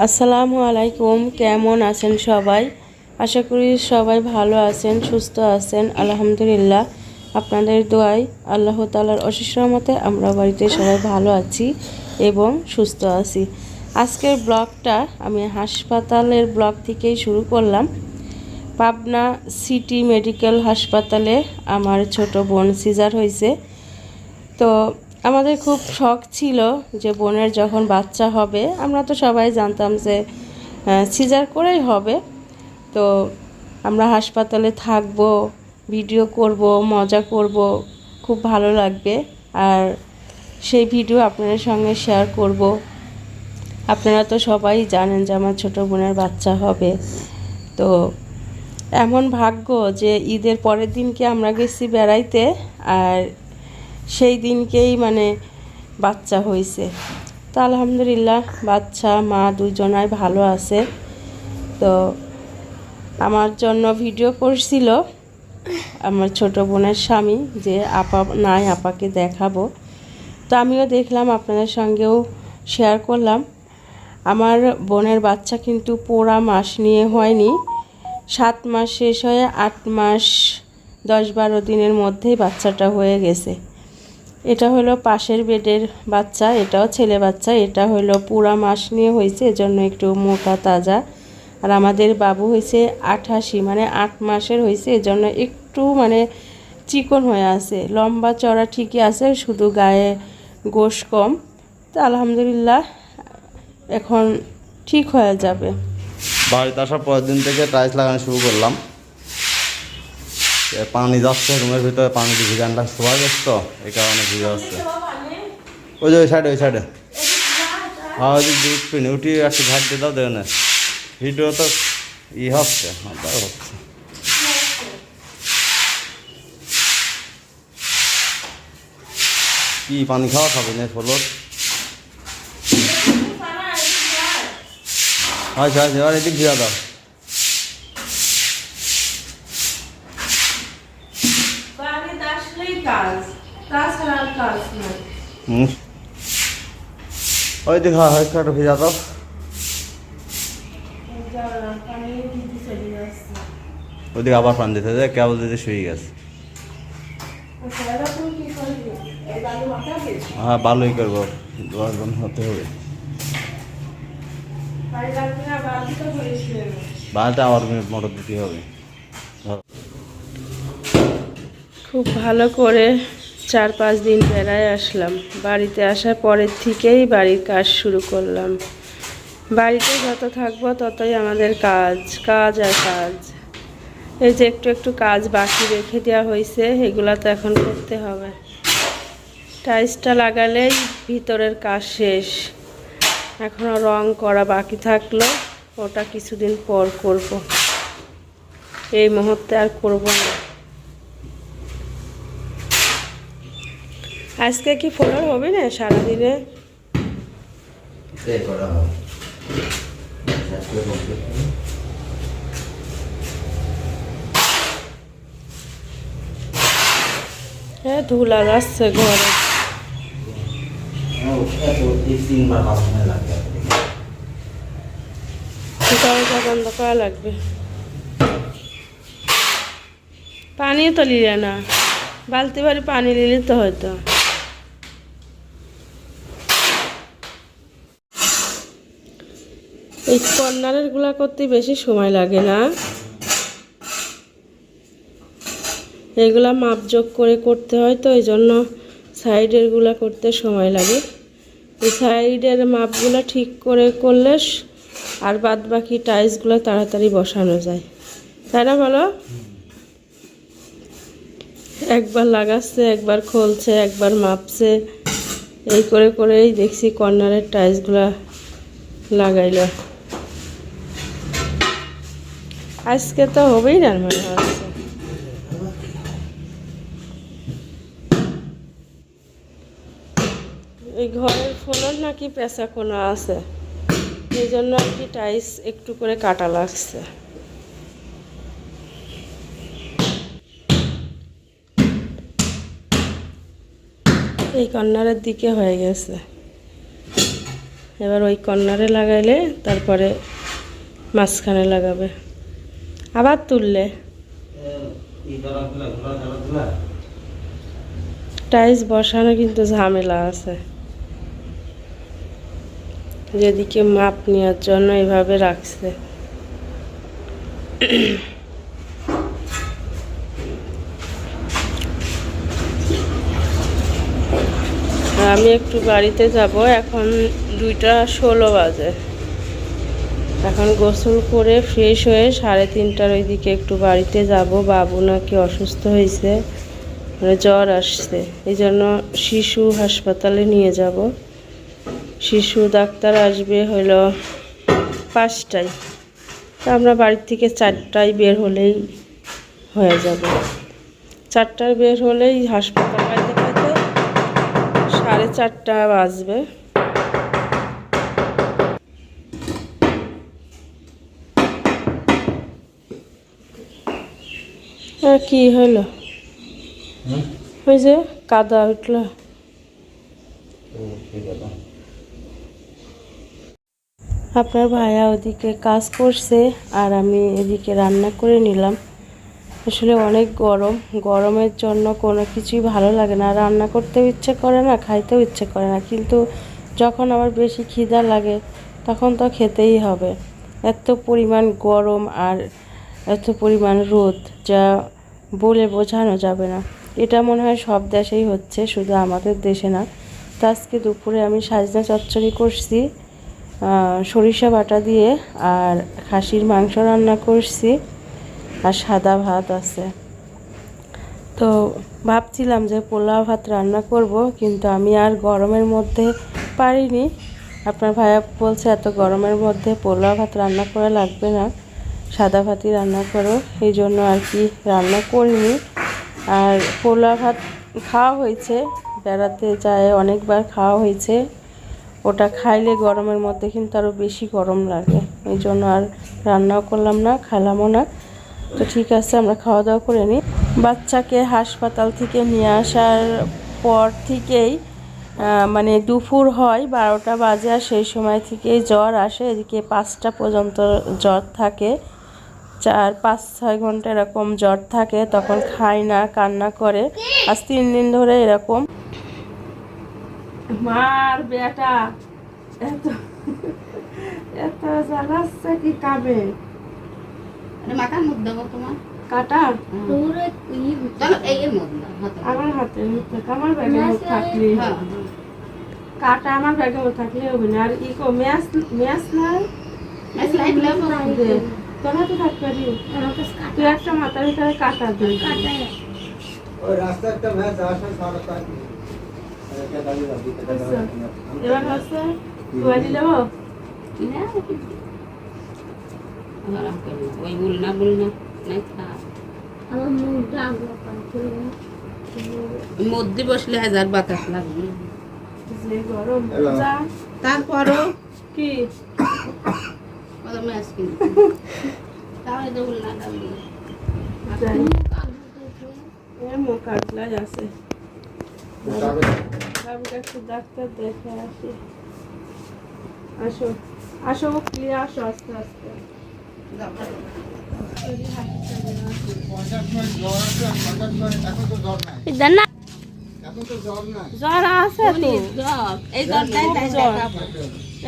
আসসালামু আলাইকুম, কেমন আছেন সবাই? আশা করি সবাই ভালো আছেন, সুস্থ আছেন, আলহামদুলিল্লাহ। আপনাদের দোয়ায় আল্লাহ তালার অশেষ আমরা বাড়িতে সবাই ভালো আছি এবং সুস্থ আছি। আজকের ব্লগটা আমি হাসপাতালের ব্লগ থেকেই শুরু করলাম। পাবনা সিটি মেডিকেল হাসপাতালে আমার ছোট বোন সিজার হয়েছে। তো আমাদের খুব শখ ছিল যে বোনের যখন বাচ্চা হবে, আমরা তো সবাই জানতাম যে সিজার করেই হবে। তো আমরা হাসপাতালে থাকব, ভিডিও করব, মজা করব, খুব ভালো লাগবে। আর সেই ভিডিও আপনাদের সঙ্গে শেয়ার করব। আপনারা তো সবাই জানেন যে আমার ছোটো বোনের বাচ্চা হবে। তো এমন ভাগ্য যে ঈদের পরের দিনকে আমরা গেছি বেড়াইতে, আর সেই দিনকেই মানে বাচ্চা হয়েছে তো আলহামদুলিল্লাহ, বাচ্চা, মা দুজনাই ভালো আছে। তো আমার জন্য ভিডিও করছিল আমার ছোট বোনের স্বামী যে, আপা নাই, আপাকে দেখাবো। তো আমিও দেখলাম, আপনাদের সঙ্গেও শেয়ার করলাম। আমার বোনের বাচ্চা কিন্তু পোড়া মাস নিয়ে হয়নি। সাত মাস শেষ হয়ে আট মাস দশ বারো দিনের মধ্যেই বাচ্চাটা হয়ে গেছে। এটা হলো পাশের বেডের বাচ্চা, এটাও ছেলে বাচ্চা, এটা হলো পুরা মাস নিয়ে হয়েছে, এজন্য একটু মোটা, তাজা। আর আমাদের বাবু হয়েছে আঠাশি মানে আট মাসের হয়েছে, এজন্য একটু মানে চিকন হয়ে আছে। লম্বা চড়া ঠিকই আছে, শুধু গায়ে গোশ কম। তো আলহামদুলিল্লাহ, এখন ঠিক হয়ে যাবে। বাড়িতে আসার পরের দিন থেকে টাইলস লাগানো শুরু করলাম। পানি যাচ্ছে, রুমের ভিতরে পানি দিয়ে ভিজানটা শোয়া গেছে তো, এই কারণে ভিজে আসছে ওই যে ওই সাইডে ওই সাইডে হ্যাঁ ওই দিক পিনে উঠি একটু ঘাট দিয়ে দাও দেবে ভিডিও তো ই হচ্ছে হচ্ছে। কি পানি খাওয়া খাবে না, ফলোর? আচ্ছা আচ্ছা এবার এদিক ভিজা দাও বাড়িতে আসলেই কাজ তাছাড়া আর কাজ নাই। ওই দিক হয় একটা ভিজা দাও ওইদিকে আবার পান দিতে যায় কেবল দিতে শুয়ে গেছে। হ্যাঁ ভালোই করব। দশজন হতে হবে। বাড়িতে আবার মোটর দিতে হবে ধরো। খুব ভালো করে চার পাঁচ দিন বেড়ায় আসলাম। বাড়িতে আসার পরের থেকেই বাড়ির কাজ শুরু করলাম। বাড়িতে যত থাকব ততই আমাদের কাজ কাজ আর কাজ। এই যে একটু একটু কাজ বাকি রেখে দেওয়া হয়েছে এগুলা তো এখন করতে হবে। টাইলসটা লাগালেই ভিতরের কাজ শেষ। এখনও রং করা বাকি থাকল, ওটা কিছুদিন পর করব। এই মুহূর্তে আর করব না। আজকে কি ফলোর হবে না? সারাদিনে? হ্যাঁ ধুলা যাচ্ছে ঘরে। দরজা বন্ধ করা লাগবে। পানিও তো লিলে না। বালতি বাড়ি পানি লিলে তো হয়তো। এই কর্নারেরগুলা করতে বেশি সময় লাগে না। এগুলা মাপযোগ করে করতে হয়, তো এই জন্য সাইডেরগুলা করতে সময় লাগে। এই সাইডের মাপগুলা ঠিক করে করলে আর বাদ বাকি টাইলসগুলো তাড়াতাড়ি বসানো যায়। তাই না বলো? একবার লাগাচ্ছে, একবার খুলছে, একবার মাপছে, এই করে করেই দেখছি কর্নারের টাইলসগুলা লাগাইল। আজকে তো হবেই না মনে হচ্ছে। এই ঘরের ফোনের নাকি পেঁচা কোনো আছে? এই জন্য আর কি টাইস একটু করে কাটা লাগছে। এই কর্নারের দিকে হয়ে গেছে। এবার ওই কর্নারে লাগাইলে তারপরে মাঝখানে লাগাবে। আবার তুললে। টাইলস বসানো কিন্তু ঝামেলা আছে। যেদিকে মাপ নেওয়ার জন্য এভাবে রাখছে। আমি একটু বাড়িতে যাব, এখন দুইটা ষোলো বাজে। এখন গোসল করে ফ্রেশ হয়ে সাড়ে তিনটার ওইদিকে একটু বাড়িতে যাব। বাবু নাকি অসুস্থ হয়েছে মানে জ্বর আসছে। এই জন্য শিশু হাসপাতালে নিয়ে যাব। শিশু ডাক্তার আসবে হলো পাঁচটায়। তা আমরা বাড়ির থেকে চারটায় বের হলেই হয়ে যাব। চারটায় বের হলেই হাসপাতাল পাইতে পাইতে সাড়ে চারটা বাজবে। কি হলো ওই যে কাদা উঠল। আপনার ভাইয়া ওদিকে কাজ করছে আর আমি এদিকে রান্না করে নিলাম। আসলে অনেক গরম গরমের জন্য কোনো কিছুই ভালো লাগে না। রান্না করতেও ইচ্ছে করে না খাইতেও ইচ্ছে করে না। কিন্তু যখন আমার বেশি খিদা লাগে তখন তো খেতেই হবে। এত পরিমাণ গরম আর এত পরিমাণ রোদ যা বলে বোঝানো যাবে না। এটা মনে হয় সব দেশেই হচ্ছে, শুধু আমাদের দেশে না। তো আজকে দুপুরে আমি সাজনা চচ্চড়ি করছি সরিষা বাটা দিয়ে আর খাসির মাংস রান্না করছি আর সাদা ভাত আছে। তো ভাবছিলাম যে পোলাও ভাত রান্না করব, কিন্তু আমি আর গরমের মধ্যে পারিনি। আপনার ভাইয়া বলছে এত গরমের মধ্যে পোলাও ভাত রান্না করা লাগবে না। সাদা ভাতই রান্না করো, এই জন্য আর কি রান্না করিনি। আর পোলা ভাত খাওয়া হয়েছে, বেড়াতে যায় অনেকবার খাওয়া হয়েছে। ওটা খাইলে গরমের মধ্যে কিন্তু আরও বেশি গরম লাগে, এই জন্য আর রান্নাও করলাম না খেলামও না। তো ঠিক আছে, আমরা খাওয়া দাওয়া করে নিই। বাচ্চাকে হাসপাতাল থেকে নিয়ে আসার পর থেকেই মানে দুপুর হয়, বারোটা বাজে আর সেই সময় থেকেই জ্বর আসে, এদিকে পাঁচটা পর্যন্ত জ্বর থাকে। চার পাঁচ ছয় ঘণ্টা এরকম জ্বর থাকে তখন খায় না কান্না করে। আজ তিন দিন ধরে এরকম। মার বেটা এত এত জ্বালাচ্ছে কি কাবে? মধ্যে দেবো তোমার। কাটা চলো এই এর মধ্যে দাও, আমার হাতে মুখে আমার ব্যাগে মুখ থাকলে হ্যাঁ। কাটা আমার ব্যাগে মুখ থাকলে হবে না আর ইকো ম্যাচ ম্যাচ নাই। ম্যাচ লাইট তোর হাতে থাকবে রে। তুই একটা মাথার ভিতরে কাটা দে ওই রাস্তা একটা ম্যাচ আসে সাড়ে সাত এবার হচ্ছে দেবো? না? ওই বুল না বুল না নাই থাক। মধ্যে বসলে হাজার বাতাস লাগবে। তারপরও? কি? তাহলে না আছে। একটু ডাক্তার দেখে আসি। আসো আসো ক্লিয়ার আসো আস্তে আস্তে। জ্বর আছে তো? জ্বর। এই জ্বরটাই জ্বর।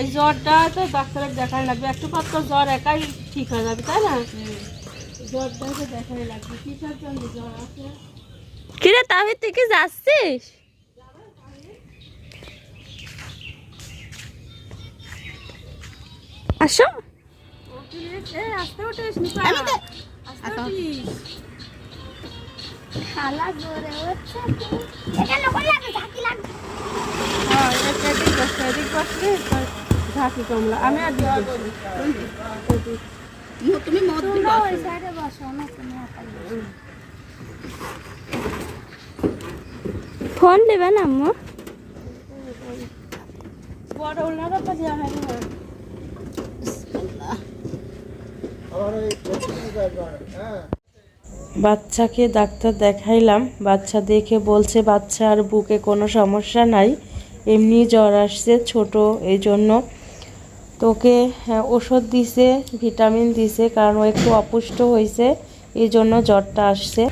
এই জ্বরটা তো ডাক্তারের দেখাই লাগবে। একটু পর তো জ্বর একাই ঠিক হয়ে যাবে তাই না? জ্বরটা তো দেখাই লাগবে। কিসের জন্য জ্বর আছে? কিরে তবে তুই কি যাচ্ছিস? আসো। এই আস্তে উঠিস। নিপা আমি তো আস্তে উঠিস শালা জোরে হচ্ছে এটা লোক লাগে ঝাঁকি লাগবে হ্যাঁ কমলা আমি আর তুমি মধ্যে তোমরা ওই সাইডে বসো না তুমি ফোন দেবে না আম্মু? বড় তো দেওয়া না। হ্যাঁ বাচ্চাকে ডাক্তার দেখাইলাম বাচ্চা দেখে বলছে বাচ্চার বুকে কোনো সমস্যা নাই। এমনি জ্বর আসছে ছোট এই জন্য তো ওকে হ্যাঁ, ওষুধ দিছে ভিটামিন দিছে কারণ ও একটু অপুষ্ট হয়েছে এই জন্য জ্বরটা আসছে।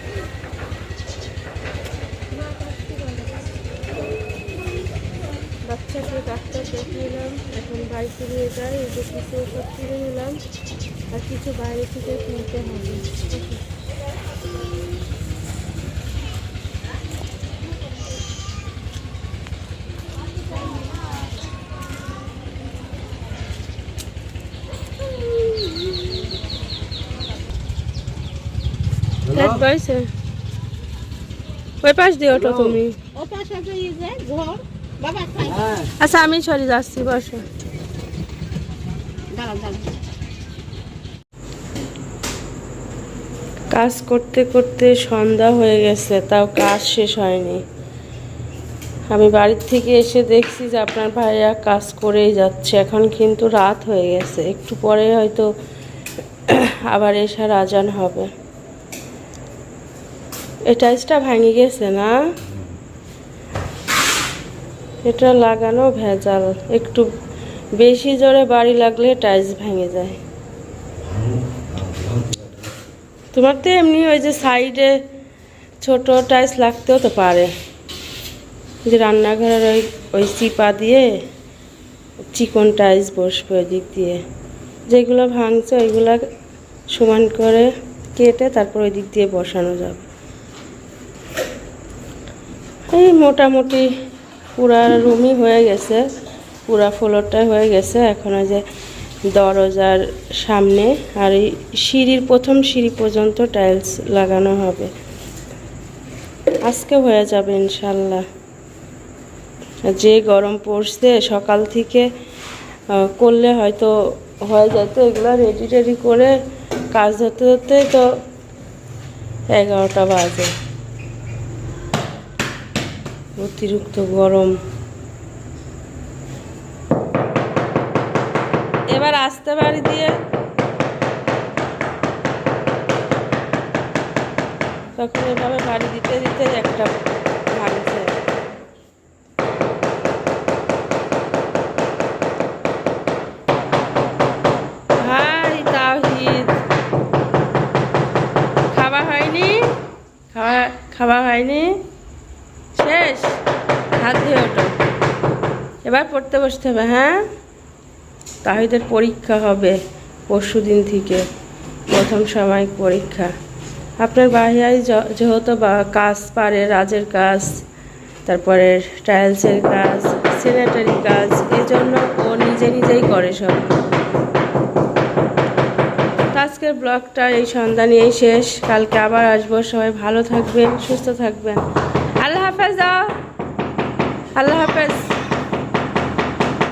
লাইট পাইছে ওই পাশ দিয়ে ওঠো তুমি আচ্ছা আমি সরি যাচ্ছি বসো। কাজ করতে করতে সন্ধ্যা হয়ে গেছে তাও কাজ শেষ হয়নি। আমি বাড়ির থেকে এসে দেখছি যে আপনার ভাইয়া কাজ করেই যাচ্ছে। এখন কিন্তু রাত হয়ে গেছে। একটু পরে হয়তো আবার এসার আজান হবে। এই টাইসটা ভাঙে গেছে না? এটা লাগানো ভেজাল। একটু বেশি জোরে বাড়ি লাগলে টাইলস ভেঙে যায়। তোমার তো এমনি ওই যে সাইডে ছোট টাইলস লাগতেও তো পারে। যে রান্নাঘরের ওই ওই চিপা দিয়ে চিকন টাইলস বসবে ওই দিক দিয়ে। যেগুলো ভাঙছে ওইগুলো সমান করে কেটে তারপর ওই দিক দিয়ে বসানো যাবে। এই মোটামুটি পুরা রুমই হয়ে গেছে, পুরা ফ্লোরটাই হয়ে গেছে। এখন ওই যে দরজার সামনে আর এই সিঁড়ির প্রথম সিঁড়ি পর্যন্ত টাইলস লাগানো হবে। আজকে হয়ে যাবে ইনশাল্লাহ। যে গরম পড়ছে, সকাল থেকে করলে হয়তো হয়ে যেত। এগুলো রেডি টেডি করে কাজ ধরতে ধরতে তো এগারোটা বাজে। অতিরিক্ত গরম। এবার আসতে বাড়ি দিয়ে তখন এভাবে বাড়ি দিতে দিতে একটা ভাঙছে হাই তাহিদ খাওয়া হয়নি খাওয়া খাওয়া হয়নি শেষ হাত ধুয়ে ওঠো এবার পড়তে বসতে হবে হ্যাঁ? তাহিদের পরীক্ষা হবে পরশু দিন থেকে, প্রথম সাময়িক পরীক্ষা। আপনার বাহিয়াই যেহেতু কাজ পারে, রাজের কাজ, তারপরে টাইলসের কাজ স্যানিটারি কাজ এই জন্য ও নিজে নিজেই করে সব। আজকের ব্লগটা এই সন্ধ্যা নিয়েই শেষ। কালকে আবার আসব। সবাই ভালো থাকবেন, সুস্থ থাকবেন। আল্লাহ হাফেজ আল্লাহ হাফেজ।